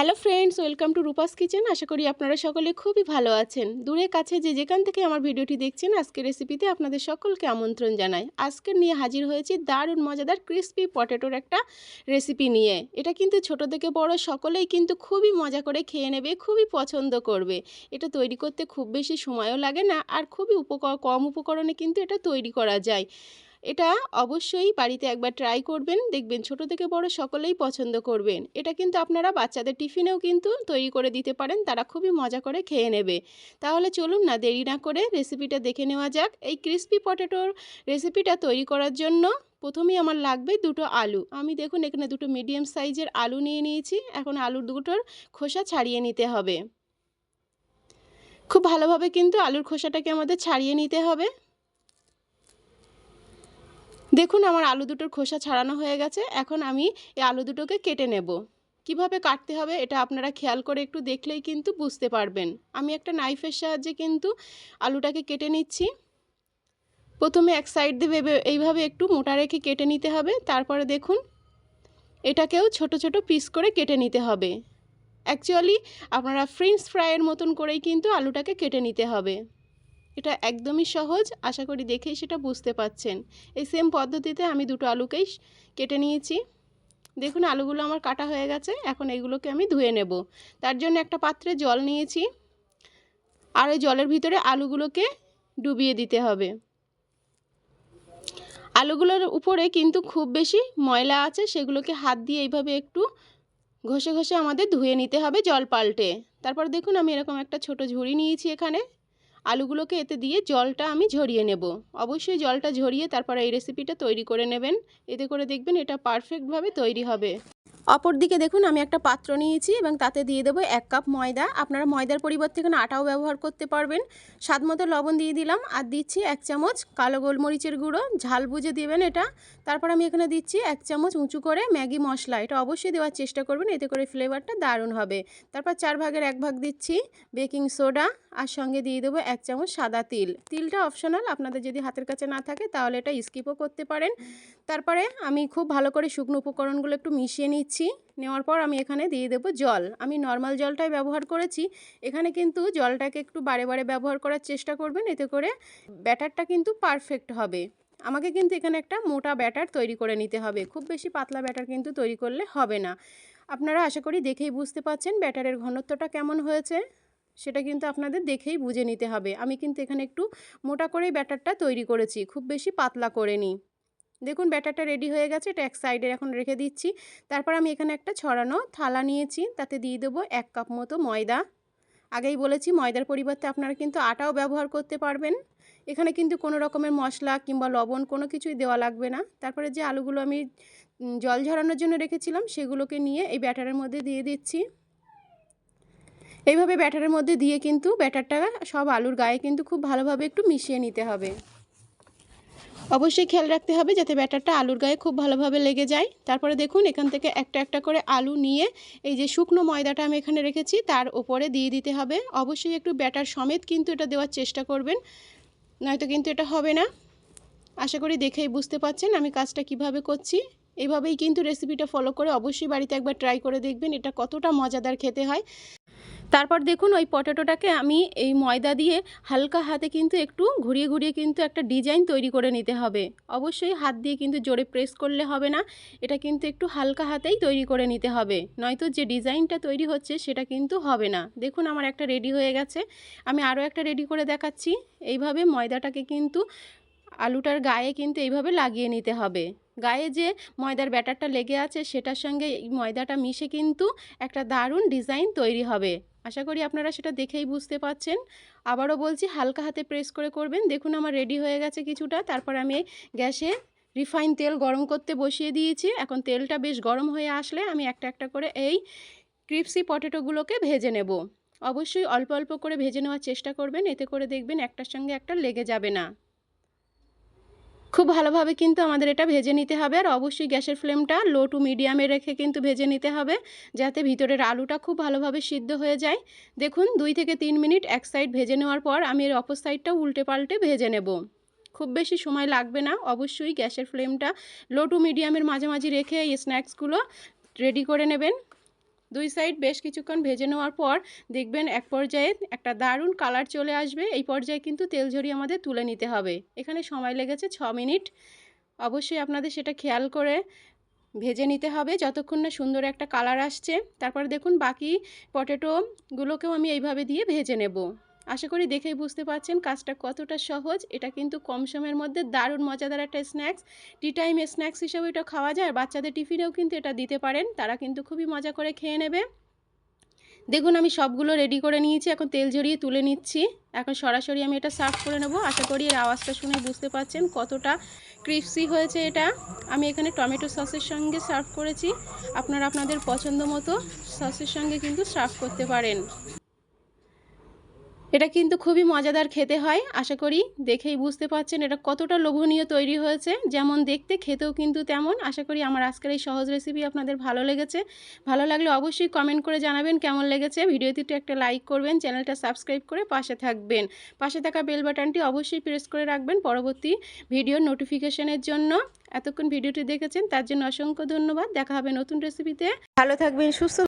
Hello friends, welcome to Rupa's kitchen. আশা করি আপনারা সকলে খুবই ভালো আছেন। দূরে কাছে যে যেখান থেকে আমার ভিডিওটি দেখছেন, আজকের রেসিপিতে আপনাদের সকলকে আমন্ত্রণ জানাই। আজকের নিয়ে হাজির হয়েছি দারুণ মজাদার ক্রিস্পি পটেটোর একটা রেসিপি নিয়ে। এটা কিন্তু ছোট থেকে বড়, সকলেই কিন্তু খুবই মজা করে খেয়ে নেবে, খুবই পছন্দ করবে। এটা তৈরি করতে খুব বেশি সময়ও লাগে না, আর খুবই উপকর কম উপকরণে কিন্তু এটা তৈরি করা যায়। এটা অবশ্যই বাড়িতে একবার ট্রাই করবেন। দেখবেন ছোট থেকে বড় সকলেই পছন্দ করবেন। এটা কিন্তু আপনারা বাচ্চাদের টিফিনেও কিন্তু তৈরি করে দিতে পারেন। তারা খুবই মজা করে খেয়ে নেবে। তাহলে চলুন না, দেরি না করে রেসিপিটা দেখে নেওয়া যাক। এই ক্রিস্পি পটেটোর রেসিপিটা তৈরি করার জন্য প্রথমেই আমার লাগবে দুটো আলু। আমি দেখুন এখানে দুটো মিডিয়াম সাইজের আলু নিয়ে নিয়েছি। এখন আলুর দুটোর খোসা ছাড়িয়ে নিতে হবে। খুব ভালোভাবে কিন্তু আলুর খোসাটাকে আমাদের ছাড়িয়ে নিতে হবে। দেখুন, আমার আলু দুটোর খোসা ছাড়ানো হয়ে গেছে। এখন আমি এই আলু দুটোকে কেটে নেব। কীভাবে কাটতে হবে এটা আপনারা খেয়াল করে একটু দেখলেই কিন্তু বুঝতে পারবেন। আমি একটা নাইফের সাহায্যে কিন্তু আলুটাকে কেটে নিচ্ছি। প্রথমে এক সাইড দিয়ে এইভাবে একটু মোটা রেখে কেটে নিতে হবে। তারপরে দেখুন, এটাকেও ছোট ছোট পিস করে কেটে নিতে হবে। অ্যাকচুয়ালি আপনারা ফ্রেঞ্চ ফ্রাইয়ের মতন করেই কিন্তু আলুটাকে কেটে নিতে হবে। এটা একদমই সহজ। আশা করি দেখেই সেটা বুঝতে পাচ্ছেন এই সেম পদ্ধতিতে আমি দুটো আলুকেই কেটে নিয়েছি। দেখুন, আলুগুলো আমার কাটা হয়ে গেছে। এখন এগুলোকে আমি ধুয়ে নেব। তার জন্য একটা পাত্রে জল নিয়েছি। আর ওই জলের ভিতরে আলুগুলোকে ডুবিয়ে দিতে হবে। আলুগুলোর উপরে কিন্তু খুব বেশি ময়লা আছে। সেগুলোকে হাত দিয়ে এইভাবে একটু ঘষে ঘষে আমাদের ধুয়ে নিতে হবে জল পাল্টে। তারপর দেখুন, আমি এরকম একটা ছোট ঝুড়ি নিয়েছি এখানে। আলুগুলোকে এতে দিয়ে জলটা আমি ঝরিয়ে নেব। অবশ্যই জলটা ঝরিয়ে তারপর এই রেসিপিটা তৈরি করে নেবেন। এতে করে দেখবেন এটা পারফেক্টভাবে তৈরি হবে। অপর দিকে দেখুন, আমি একটা পাত্র নিয়েছি এবং তাতে দিয়ে দেবো এক কাপ ময়দা। আপনারা ময়দার পরিবর্তে এখানে আটাও ব্যবহার করতে পারবেন। স্বাদ মতো লবণ দিয়ে দিলাম আর দিচ্ছি এক চামচ কালো গোলমরিচের গুঁড়ো। ঝাল বুঝে দেবেন এটা। তারপর আমি এখানে দিচ্ছি এক চামচ উঁচু করে ম্যাগি মশলা। এটা অবশ্যই দেওয়ার চেষ্টা করবেন, এতে করে ফ্লেভারটা দারুণ হবে। তারপর চার ভাগের এক ভাগ দিচ্ছি বেকিং সোডা আর সঙ্গে দিয়ে দেবো এক চামচ সাদা তিল। তিলটা অপশনাল, আপনাদের যদি হাতের কাছে না থাকে তাহলে এটা স্কিপও করতে পারেন। তারপরে আমি খুব ভালো করে শুকনো উপকরণগুলো একটু মিশিয়ে নিচ্ছি। নেওয়ার পর আমি এখানে দিয়ে দেবো জল। আমি নর্মাল জলটাই ব্যবহার করেছি। এখানে কিন্তু জলটাকে একটু বারে বারে ব্যবহার করার চেষ্টা করবেন। এতে করে ব্যাটারটা কিন্তু পারফেক্ট হবে। আমাকে কিন্তু এখানে একটা মোটা ব্যাটার তৈরি করে নিতে হবে। খুব বেশি পাতলা ব্যাটার কিন্তু তৈরি করলে হবে না। আপনারা আশা করি দেখেই বুঝতে পাচ্ছেন ব্যাটারের ঘনত্বটা কেমন হয়েছে। সেটা কিন্তু আপনাদের দেখেই বুঝে নিতে হবে। আমি কিন্তু এখানে একটু মোটা করেই ব্যাটারটা তৈরি করেছি। খুব বেশি পাতলা করে নিই দেখুন ব্যাটারটা রেডি হয়ে গেছে, এটা এক সাইডে এখন রেখে দিচ্ছি। তারপর আমি এখানে একটা ছড়ানো থালা নিয়েছি, তাতে দিয়ে দেবো এক কাপ মতো ময়দা। আগেই বলেছি ময়দার পরিবর্তে আপনারা কিন্তু আটাও ব্যবহার করতে পারবেন। এখানে কিন্তু কোনো রকমের মশলা কিংবা লবণ কোনো কিছুই দেওয়া লাগবে না। তারপরে যে আলুগুলো আমি জল ঝরানোর জন্য রেখেছিলাম, সেগুলোকে নিয়ে এই ব্যাটারের মধ্যে দিয়ে দিচ্ছি। এইভাবে ব্যাটারের মধ্যে দিয়ে কিন্তু ব্যাটারটা সব আলুর গায়ে কিন্তু খুব ভালোভাবে একটু মিশিয়ে নিতে হবে। অবশ্যই খেয়াল রাখতে হবে যাতে ব্যাটারটা আলুর গায়ে খুব ভালোভাবে লেগে যায়। তারপরে দেখুন, এখান থেকে একটা একটা করে আলু নিয়ে এই যে শুকনো ময়দাটা আমি এখানে রেখেছি, তার ওপরে দিয়ে দিতে হবে। অবশ্যই একটু ব্যাটার সমেত কিন্তু এটা দেওয়ার চেষ্টা করবেন, নয়তো কিন্তু এটা হবে না। আশা করি দেখেই বুঝতে পাচ্ছেন আমি কাজটা কীভাবে করছি। এইভাবেই কিন্তু রেসিপিটা ফলো করে অবশ্যই বাড়িতে একবার ট্রাই করে দেখবেন, এটা কতটা মজাদার খেতে হয়। তারপর দেখুন ওই পটেটোটাকে আমি এই ময়দা দিয়ে হালকা হাতে কিন্তু একটু ঘুরিয়ে ঘুরিয়ে কিন্তু একটা ডিজাইন তৈরি করে নিতে হবে। অবশ্যই হাত দিয়ে কিন্তু জোরে প্রেস করলে হবে না, এটা কিন্তু একটু হালকা হাতেই তৈরি করে নিতে হবে। নয়তো যে ডিজাইনটা তৈরি হচ্ছে সেটা কিন্তু হবে না। দেখুন আমার একটা রেডি হয়ে গেছে, আমি আরও একটা রেডি করে দেখাচ্ছি। এইভাবে ময়দাটাকে কিন্তু আলুটার গায়ে কিন্তু এইভাবে লাগিয়ে নিতে হবে। গায়ে যে ময়দার ব্যাটারটা লেগে আছে সেটার সঙ্গে এই ময়দাটা মিশে কিন্তু একটা দারুণ ডিজাইন তৈরি হবে। আশা করি আপনারা সেটা দেখেই বুঝতে পাচ্ছেন আবারও বলছি, হালকা হাতে প্রেস করে করবেন। দেখুন আমার রেডি হয়ে গেছে কিছুটা। তারপর আমি গ্যাসে রিফাইন তেল গরম করতে বসিয়ে দিয়েছি। এখন তেলটা বেশ গরম হয়ে আসলে আমি একটা একটা করে এই ক্রিপসি পটেটোগুলোকে ভেজে নেব। অবশ্যই অল্প অল্প করে ভেজে নেওয়ার চেষ্টা করবেন। এতে করে দেখবেন একটার সঙ্গে একটা লেগে যাবে না। খুব ভালোভাবে কিন্তু আমাদের এটা ভেজে নিতে হবে। আর অবশ্যই গ্যাসের ফ্লেমটা লো টু মিডিয়ামে রেখে কিন্তু ভেজে নিতে হবে, যাতে ভিতরের আলুটা খুব ভালোভাবে সিদ্ধ হয়ে যায়। দেখুন, দুই থেকে তিন মিনিট এক সাইড ভেজে নেওয়ার পর আমি এর অপর সাইডটা উল্টে পাল্টে ভেজে নেব। খুব বেশি সময় লাগবে না, অবশ্যই গ্যাসের ফ্লেমটা লো টু মিডিয়ামের মাঝামাঝি রেখে এই স্ন্যাক্সগুলো রেডি করে নেবেন। দুই সাইড বেশ কিছুক্ষণ ভেজে নেওয়ার পর দেখবেন এক পর্যায়ে একটা দারুণ কালার চলে আসবে। এই পর্যায়ে কিন্তু তেল ঝরিয়ে আমাদের তুলে নিতে হবে। এখানে সময় লেগেছে ছ মিনিট। অবশ্যই আপনাদের সেটা খেয়াল করে ভেজে নিতে হবে যতক্ষণ না সুন্দর একটা কালার আসছে। তারপরে দেখুন বাকি পটেটোগুলোকেও আমি এইভাবে দিয়ে ভেজে নেব। আশা করি দেখেই বুঝতে পারছেন কাজটা কতটা সহজ। এটা কিন্তু কম সময়ের মধ্যে দারুণ মজাদার একটা স্ন্যাক্স। টি টাইম স্ন্যাক্স হিসেবে এটা খাওয়া যায় বাচ্চাদের টিফিনেও কিন্তু এটা দিতে পারেন। তারা কিন্তু খুবই মজা করে খেয়ে নেবে। দেখুন আমি সবগুলো রেডি করে নিয়েছি, এখন তেল ঝরিয়ে তুলে নিচ্ছি। এখন সরাসরি আমি এটা সার্ভ করে নেব। আশা করি এর আওয়াজটা শুনে বুঝতে পারছেন কতটা ক্রিপসি হয়েছে এটা। আমি এখানে টমেটো সসের সঙ্গে সার্ভ করেছি। আপনারা আপনাদের পছন্দ মতো সসের সঙ্গে কিন্তু সার্ভ করতে পারেন। এটা কিন্তু খুবই মজাদার খেতে হয়, আশা করি দেখেই বুঝতে পারছেন এটা কতটা লোভনীয় তৈরি হয়েছে। যেমন দেখতে খেতেও কিন্তু তেমন, আশা করি আমার আজকের এই সহজ রেসিপি আপনাদের ভালো লেগেছে। ভালো লাগলে অবশ্যই কমেন্ট করে জানাবেন কেমন লেগেছে। ভিডিওটিতে একটা লাইক করবেন, চ্যানেলটা সাবস্ক্রাইব করে পাশে থাকবেন। পাশে থাকা বেল বাটনটি অবশ্যই প্রেস করে রাখবেন পরবর্তী ভিডিওর নোটিফিকেশনের জন্য। এতক্ষণ ভিডিওটি দেখেছেন, তার জন্য অসংখ্য ধন্যবাদ। দেখা হবে নতুন রেসিপিতে ভালো থাকবেন, সুস্থ